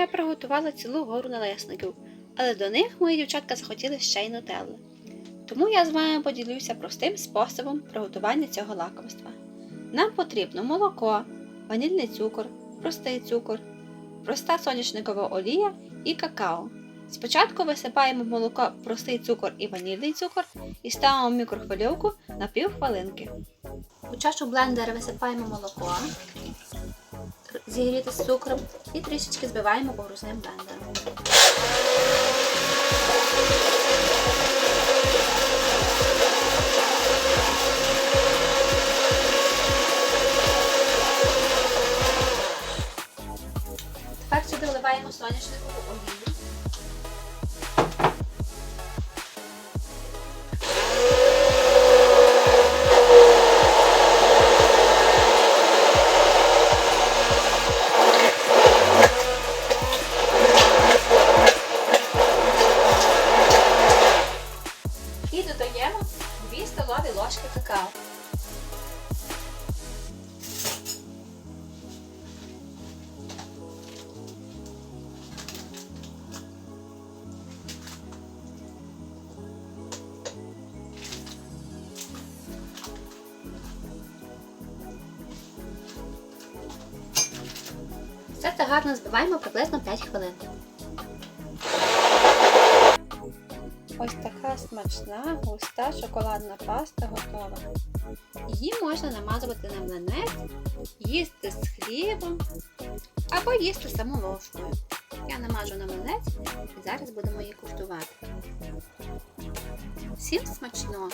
Я приготувала цілу гору налесників, але до них мої дівчатка захотіли ще й нутелли. Тому я з вами поділюся простим способом приготування цього лакомства. Нам потрібно молоко, ванільний цукор, простий цукор, проста соняшникова олія і какао. Спочатку висипаємо в молоко простий цукор і ванільний цукор і ставимо в мікрохвильовку на півхвилинки. У чашу блендера висипаємо молоко, зігріти з цукром і трішечки збиваємо погрузним блендером. Тепер сюди вливаємо соняшникову олію. І додаємо 2 столові ложки какао. Все це гарно збиваємо приблизно 5 хвилин. Ось така смачна густа шоколадна паста готова. Її можна намазувати на млинець, їсти з хлібом або їсти саму ложкою. Я намажу на млинець і зараз будемо її куштувати. Всім смачно!